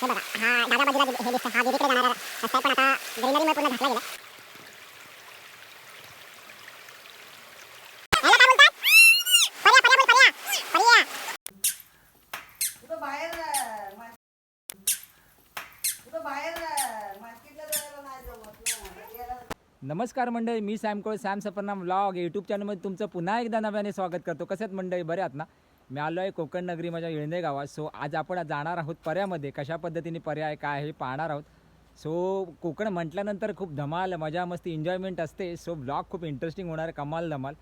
हे बघा हा डाव्या बाजूला हे दिसतं हा विहिरीकडे जाणारा रस्ता आहे पण आता ग्रीनरीमुळे पूर्ण गेला. नमस्कार मंडळी मी सॅम कोळ सॅम सपन्ना व्लॉग यूट्यूब चॅनलमध्ये तुमचं पुन्हा एकदा नव्याने स्वागत करतो. कसे आहेत मंडळी? बरे आहात ना? मी आलो आहे कोकण नगरी माझ्या येळणे गावात. सो आज आपण जाणार आहोत पर्यामध्ये. कशा पद्धतीने पर्याय काय हे पाहणार आहोत. सो कोकण म्हटल्यानंतर खूप धमाल मजा मस्ती एन्जॉयमेंट असते. सो ब्लॉग खूप इंटरेस्टिंग होणार आहे, कमाल धमाल.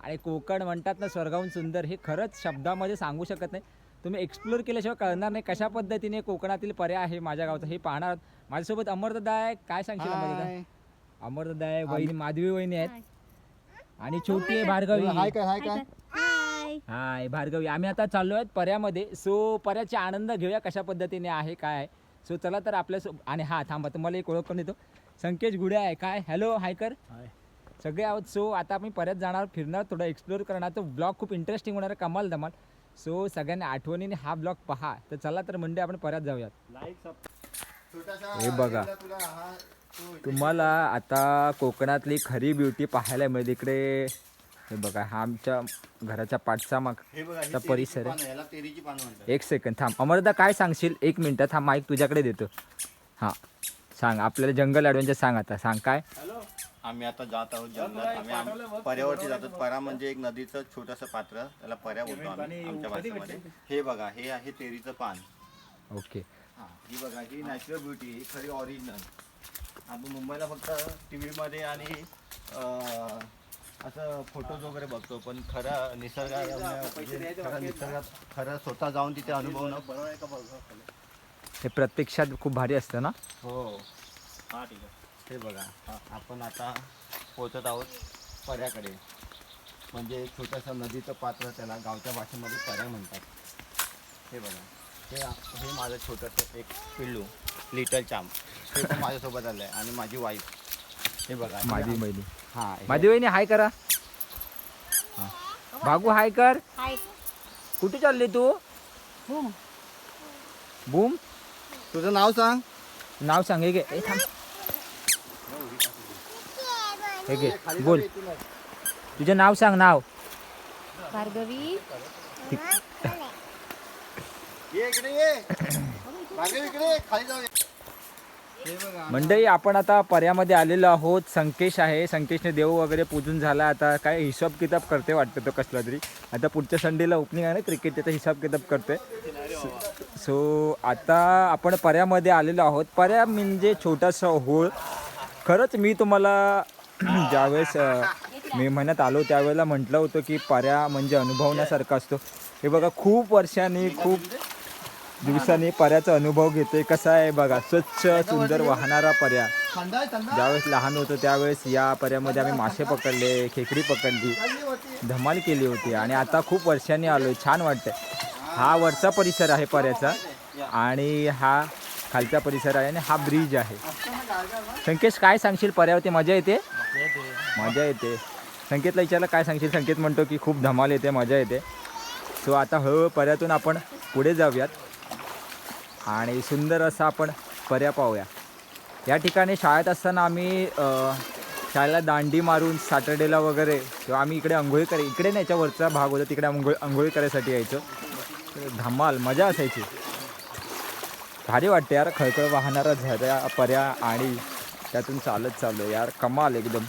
आणि कोकण म्हणतात ना स्वर्गाहून सुंदर. हे खरंच शब्दामध्ये सांगू शकत नाही. तुम्ही एक्सप्लोर केल्याशिवाय कळणार नाही कशा पद्धतीने कोकणातील पर्याय आहे माझ्या गावचा. हे पाहणार आहोत. माझ्यासोबत अमरदादा आहे काय सांगशील अमरदादा? अमरदादा आहे वहिनी माधवी वहिनी आहेत. आणि छोटी आहे भार्गवी. हाय काय हाय काय हाय भार्गवी आम्ही आता चाललो आहेत पर्यामध्ये. सो पर्याचे आनंद घेऊया कशा पद्धतीने आहे काय? आहे सो चला तर आपल्या सो आणि हा थांबा तुम्हाला एक ओळख करून देतो. संकेश गुडे आहे काय? Hello hi. कर सगळे आहोत. सो आता आम्ही परत जाणार फिरणार थोडं एक्सप्लोर करणार. तो ब्लॉग खूप इंटरेस्टिंग होणार आहे कमाल धमाल. सो सगळ्यांनी आठवणीने हा ब्लॉग पहा. तर चला तर म्हणजे आपण परत जाऊयात. हे बघा. तुम्हाला आता कोकणातली खरी ब्युटी पाहायला मिळते इकडे हे बघा हा आमच्या घराच्या पाठचा माग हे ही परिसर आहे. पानं, याला तेरीची पानं म्हणतात. एक सेकंद थांब. अमरदा काय सांगशील? एक मिनिट थांब माईक तुझ्याकडे देतो. हां सांग. आपल्याला जंगल ॲडव्हेंचर सांग आता. सांग काय? आम्ही आता जात आहोत जंगलात. आम्ही आम- पर्यावरती जातो परा म्हणजे एक नदीचं छोटंसं पात्र. त्याला पर्या बोलतो आम्ही आमच्या भाषेमध्ये हे बघा हे आहे तेरीचं पान. ओके. हा ही बघा ही नॅचरल ब्युटी ही खरी ऑरिजिनल आपण मुंबईला फक्त टी व्हीमध्ये आणि असं फोटोज वगैरे बघतो पण खरं निसर्गात म्हणजे खरं निसर्गात खरं स्वतः जाऊन तिथे अनुभवणं बरोबर आहे का बघा हे प्रत्यक्षात खूप भारी असतं ना? हो. हा ठीक आहे. हे बघा हा, आपण आता पोचत आहोत पर्याकडे. म्हणजे छोटंसं नदीचं पात्र त्याला गावच्या भाषेमध्ये पर्या म्हणतात. हे बघा हे हे माझं छोटंसं एक पिल्लू लिटल चांप हे पण माझ्यासोबत आलं आहे आणि माझी वाईफ हे बघा हे माझी आम- महिली हा माझी वहिनी हाय करा. हां. भागू हाय कर. कुठे चालली तू? बूम. तुझं नाव सांग. नाव सांग हे घे. ए, थांब. हे घे बोल. तुझं नाव सांग नाव. भार्गवी. ये इकडे ये. मागे इकडे खाली जाऊ मंडळी आपण आता पर्यामध्ये आलेलो आहोत. संकेश आहे. संकेशने देव वगैरे पूजून झाला. आता काय हिशोब किताब करते वाटतं तो कसला तरी. आता पुढच्या संडेला ओपनिंग आहे ना क्रिकेट त्याचा हिशोब किताब करते सो आता आपण पर्यामध्ये आलेलो आहोत. पर्या म्हणजे छोटासा होळ. खरंच मी तुम्हाला ज्यावेळेस मे महिन्यात आलो त्यावेळेला म्हटलं होतं की पर्या म्हणजे अनुभवण्यासारखा असतो. हे बघा खूप वर्षांनी खूप दिवसांनी पर्याचा अनुभव घेते. कसा आहे बघा स्वच्छ सुंदर वाहणारा पर्या ज्यावेळेस लहान होतो त्यावेळेस या पर्यामध्ये आम्ही मासे पकडले खेकडी पकडली धमाल केली होती. आणि आता खूप वर्षांनी आलोय. छान वाटतंय. हा वरचा परिसर आहे पर्याचा आणि हा खालचा परिसर आहे आणि हा ब्रिज आहे. संकेश काय सांगशील? पर्यावरती मजा येते? मजा येते. संकेतला विचारलं काय सांगशील? संकेत म्हणतो की खूप धमाल येते मजा येते. सो आता हळूहळू पर्यातून आपण पुढे जाऊयात. आणि सुंदर असा आपण पर्या पाहूया. या ठिकाणी शाळेत असताना आम्ही शाळेला दांडी मारून सॅटर्डेला वगैरे किंवा आम्ही इकडे आंघोळी करे इकडे नाही याच्या वरचा भाग होता तिकडे अंघोळ अंघोळी करायसाठी यायचो. धमाल मजा असायची. भारी वाटते यार खळखळ वाहणारा झऱ्या पर्या आणि त्यातून चालत चाललो यार कमाल एकदम.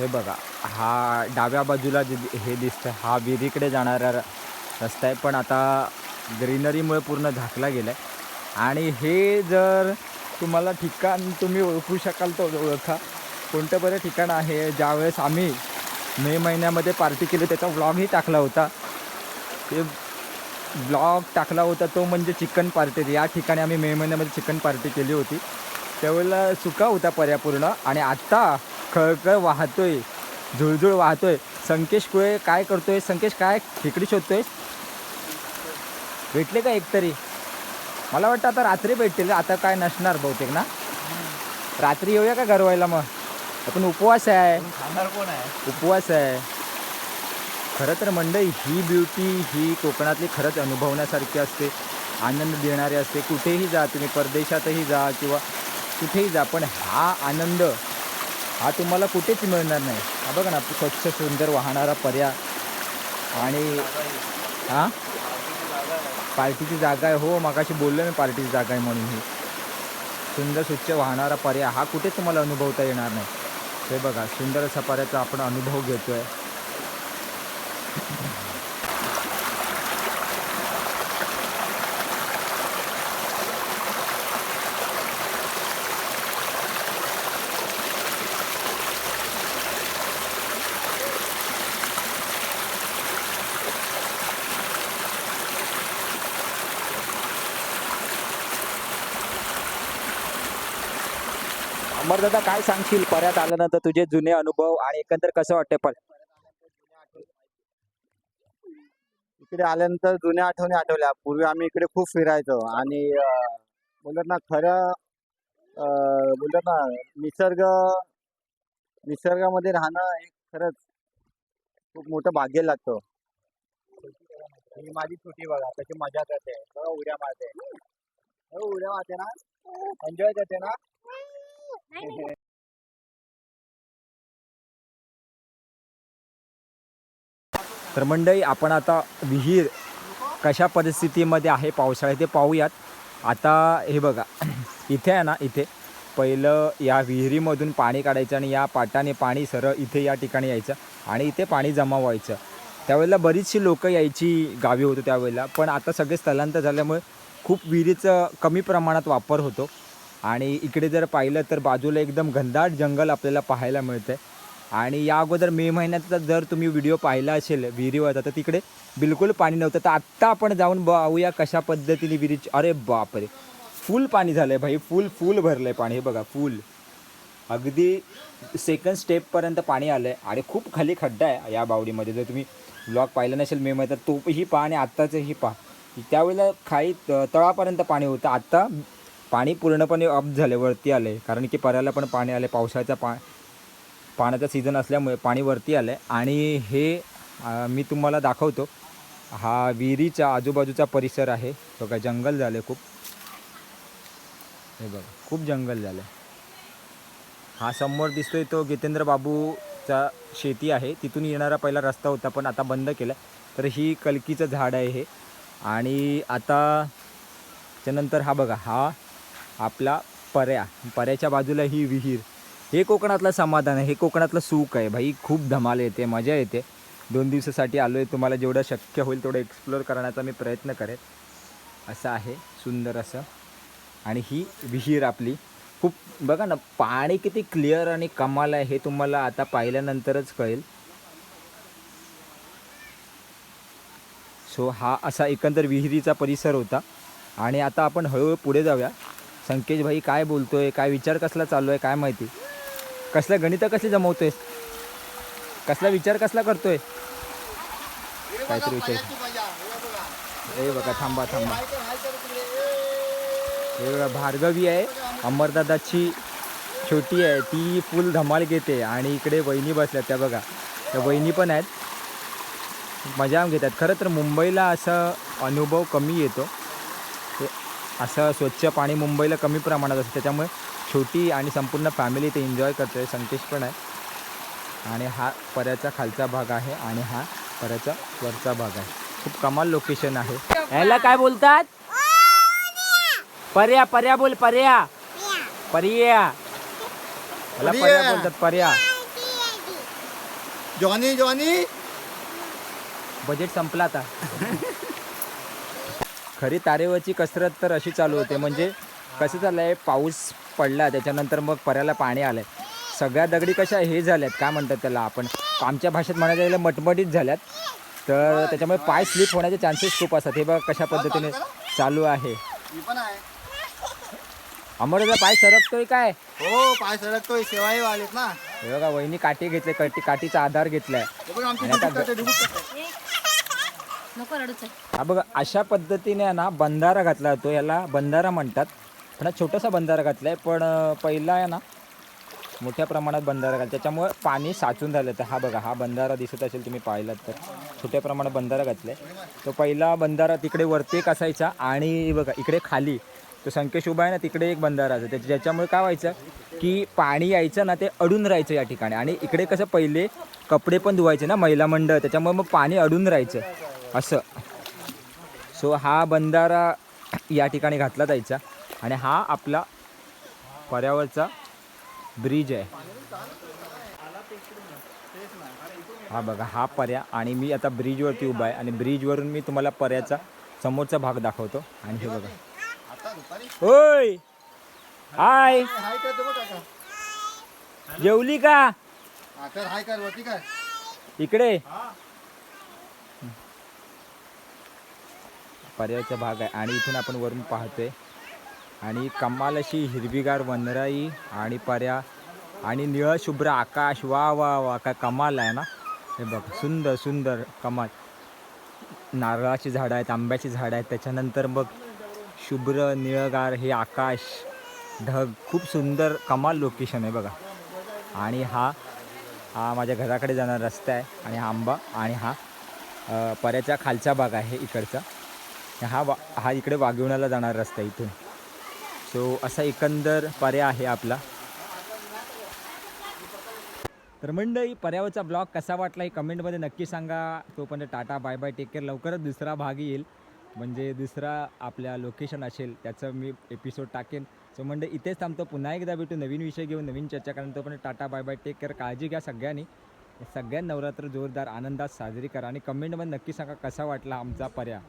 हे बघा हा डाव्या बाजूला जे हे दिसतं हा विहिरीकडे जाणारा रस्ता आहे. पण आता ग्रीनरीमुळे पूर्ण झाकला गेला आहे आणि हे जर तुम्हाला ठिकाण तुम्ही ओळखू शकाल तर ओळखा. कोणतं बरं ठिकाण आहे? ज्यावेळेस आम्ही मे महिन्यामध्ये पार्टी केली त्याचा व्लॉगही टाकला होता. ते ब्लॉग टाकला होता तो म्हणजे चिकन पार्टी. या ठिकाणी आम्ही मे महिन्यामध्ये चिकन पार्टी केली होती. त्यावेळेला सुका होता पर्यापूर्ण. आणि आत्ता खळखळ वाहतोय झुळझुळ वाहतोय. संकेश कुळे काय करतोय? संकेश काय खेकडी शोधतोय? भेटले का एकतरी? मला वाटतं आता रात्री भेटतील. आता काय नसणार बहुतेक ना? रात्री येऊया का गरवायला मग? आपण उपवास आहे. कोण आहे? उपवास आहे. खरं तर मंडई ही ब्युटी ही कोकणातली खरंच अनुभवण्यासारखी असते आनंद देणारी असते. कुठेही जा तुम्ही परदेशातही जा किंवा कुठेही जा पण हा आनंद हा तुम्हाला कुठेच मिळणार नाही. हा बघा ना स्वच्छ सुंदर वाहणारा पर्या आणि हां? पार्टीची जागा आहे. हो मगाशी बोललो मी पार्टीची जागा आहे म्हणून ही. सुंदर स्वच्छ वाहणारा पर्या हा कुठेच तुम्हाला अनुभवता येणार नाही. हे बघा सुंदर असा पर्याचा आपण अनुभव घेतो आहे बरं अमरदादा काय सांगशील? पर्यात आल्यानंतर तुझे जुने अनुभव आणि एकंदर कसं वाटते पण इकडे आल्यानंतर जुन्या आठवणी आठवल्या. पूर्वी आम्ही इकडे खूप फिरायचो आणि बोलत ना खरं अं, बोलतात ना निसर्ग निसर्गामध्ये राहणं हे खरंच खूप मोठं भाग्य लागतं. माझी सुट्टी बघा त्याची मजा करते. बघा उड्या मारते. हो उड्या मारते ना. एन्जॉय करते ना. तर मंडळी आपण आता विहीर कशा परिस्थितीमध्ये आहे पावसाळ्यात ते पाहूयात. आता हे बघा इथे आहे ना इथे. पहिलं या विहिरीमधून पाणी काढायचं आणि या पाटाने पाणी सरळ इथे या ठिकाणी यायचं आणि इथे पाणी जमा व्हायचं. त्यावेळेला बरीचशी लोकं यायची गावी होतो त्यावेळेला पण आता सगळे स्थलांतर झाल्यामुळे खूप विहिरीचं कमी प्रमाणात वापर होतो. आणि इकडे जर पाहिलं तर बाजूला एकदम घनदाट जंगल आपल्याला पाहायला मिळतं आणि या अगोदर मे महिन्याचा जर तुम्ही व्हिडिओ पाहिला असेल विहिरीवरचा तर तिकडे बिलकुल पाणी नव्हतं. तर आत्ता आपण जाऊन पाहूया कशा पद्धतीने विहिरीची अरे बापरे फुल पाणी झालं आहे भाई फुल फुल भरलं आहे पाणी. हे बघा फुल. अगदी सेकंड स्टेपपर्यंत पाणी आलं आहे आणि खूप खाली खड्डा आहे या बावडीमध्ये. जर तुम्ही ब्लॉग पाहिला नसेल मे महिन्यात तो ही पहा आणि आत्ताचंही पहा. त्यावेळेला खाली त- तळापर्यंत पाणी होतं. आत्ता पाणी पूर्णपणे अप झाले वरती आले. कारण की पर्याला पण पाणी आले. पावसाळ्याचा पा पाण्याचा सीझन असल्यामुळे पाणी वरती आलं. आहे आणि हे मी तुम्हाला दाखवतो. हा विहिरीचा आजूबाजूचा परिसर आहे. बघा जंगल झालं आहे खूप. हे बघा खूप जंगल झालं. आहे हा समोर दिसतोय तो जितेंद्र बाबूचा शेती आहे. तिथून येणारा पहिला रस्ता होता पण आता बंद केला. तर ही कलकीचं झाड आहे हे. आणि आता त्यानंतर हा बघा हा आपला पर्या पर्याच्या बाजूला ही विहीर. हे कोकणातलं समाधान आहे हे कोकणातलं सुख आहे. भाई खूप धमाल येते मजा येते. दोन दिवसासाठी आलो आहे तुम्हाला जेवढं शक्य होईल तेवढं एक्सप्लोअर करण्याचा मी प्रयत्न करेन. असं आहे सुंदर असं. आणि ही विहीर आपली. खूप बघा ना पाणी किती क्लिअर आणि कमाल आहे हे तुम्हाला आता पाहिल्यानंतरच कळेल. सो हा असा एकंदर विहिरीचा परिसर होता. आणि आता आपण हळूहळू पुढे जाऊया. संकेश भाई काय बोलतोय? काय विचार कसला चालू आहे? काय माहिती? कसल्या गणितं कसली जमवतोयस? कसला विचार कसला करतोय? काहीतरी विचार. हे बघा थांबा थांबा. हे बघा भार्गवी आहे अमरदादाची छोटी आहे ती फुल धमाल घेते आणि इकडे वहिनी बसल्या त्या बघा. त्या वहिनी पण आहेत. मजा घेतात. खरं तर मुंबईला असा अनुभव कमी येतो. असं स्वच्छ पाणी मुंबईला कमी प्रमाणात असतं. त्याच्यामुळे छोटी आणि संपूर्ण फॅमिली ते एन्जॉय करते संकेश पण आहे. आणि हा पर्याचा खालचा भाग आहे आणि हा पर्याचा वरचा भाग आहे. खूप कमाल लोकेशन आहे. याला काय बोलतात? पर्या पर्या बोल पर्या. पर्या. याला पर्या. बोलतात पर्या. Johnny Johnny. बजेट संपला आता. खरी तारेवरची कसरत तर अशी चालू होते. म्हणजे कसं झालं आहे पाऊस पडला त्याच्यानंतर मग पर्याला पाणी आलं सगळ्या दगडी कशा हे झाल्यात काय म्हणतात त्याला आपण? आमच्या भाषेत म्हणायला गेलं मटमटीत झाल्यात. तर त्याच्यामुळे पाय स्लिप होण्याचे चान्सेस खूप असतात. हे बघा कशा पद्धतीने चालू आहे. आहे. अमरचा पाय सरकतोय काय? हो पाय सरकतोय. शेवाई आलेत ना. हे बघा वहिनी काठी घेतले काठी काठीचा आधार घेतलाय. हा बघा अशा पद्धतीने आहे ना बंधारा घातला जातो. याला बंधारा म्हणतात. पण हा छोटासा बंधारा घातला आहे पण पहिला आहे ना मोठ्या प्रमाणात बंधारा घाल त्याच्यामुळे पाणी साचून झालं तर हा बघा हा बंधारा दिसत असेल तुम्ही पाहिलात तर. छोट्या प्रमाणात बंधारा घातला आहे तो पहिला बंधारा तिकडे वरती एक असायचा. आणि बघा इकडे खाली. तो संकेश उभा आहे ना तिकडे एक बंधारा असायचा. त्याच्या ज्याच्यामुळे काय व्हायचं की पाणी यायचं ना ते अडून राहायचं या ठिकाणी. आणि इकडे कसं पहिले कपडे पण धुवायचे ना महिला मंडळ. त्याच्यामुळे मग पाणी अडून राहायचं. असं. सो हा बंधारा या ठिकाणी घातला जायचा आणि हा आपला पर्यावरचा ब्रिज आहे. हा बघा हा पर्या आणि मी आता ब्रिजवरती उभा आहे आणि ब्रिजवरून मी तुम्हाला पर्याचा समोरचा भाग दाखवतो. आणि हे बघा. होय हाय! जेवली का? हा इकडे. पर्यायचा भाग आहे. आणि इथून आपण वरून पाहतोय. आणि कमाल अशी हिरवीगार वनराई आणि पर्या आणि निळं शुभ्र आकाश. वा वा वा काय कमाल आहे ना? हे बघ सुंदर सुंदर कमाल. नारळाची झाडं आहेत आंब्याची झाडं आहेत. त्याच्यानंतर मग शुभ्र निळगार हे आकाश. ढग खूप सुंदर कमाल लोकेशन आहे बघा. आणि हा हा माझ्या घराकडे जाणारा रस्ता आहे. आणि हा आंबा आणि हा पर्याचा पर्याच्या खालचा भाग आहे इकडचा. हा वा हा इकडे वाघिवण्याला जाणारा रस्ता इथून. सो असा एकंदर पर्याय आहे आपला. तर मंडळी पर्यावरचा ब्लॉग कसा वाटला हे कमेंटमध्ये नक्की सांगा. तोपर्यंत tata bye bye take care लवकरच दुसरा भाग येईल. म्हणजे दुसरा आपल्या लोकेशन असेल त्याचं मी एपिसोड टाकेन. सो म्हणजे इथेच थांबतो. पुन्हा एकदा भेटू नवीन विषय घेऊन नवीन चर्चा करून तोपर्यंत tata bye bye take care काळजी घ्या सगळ्यांनी. सगळ्या नवरात्र जोरदार आनंदात साजरी करा. आणि कमेंटमध्ये नक्की सांगा कसा वाटला आमचा पर्याय.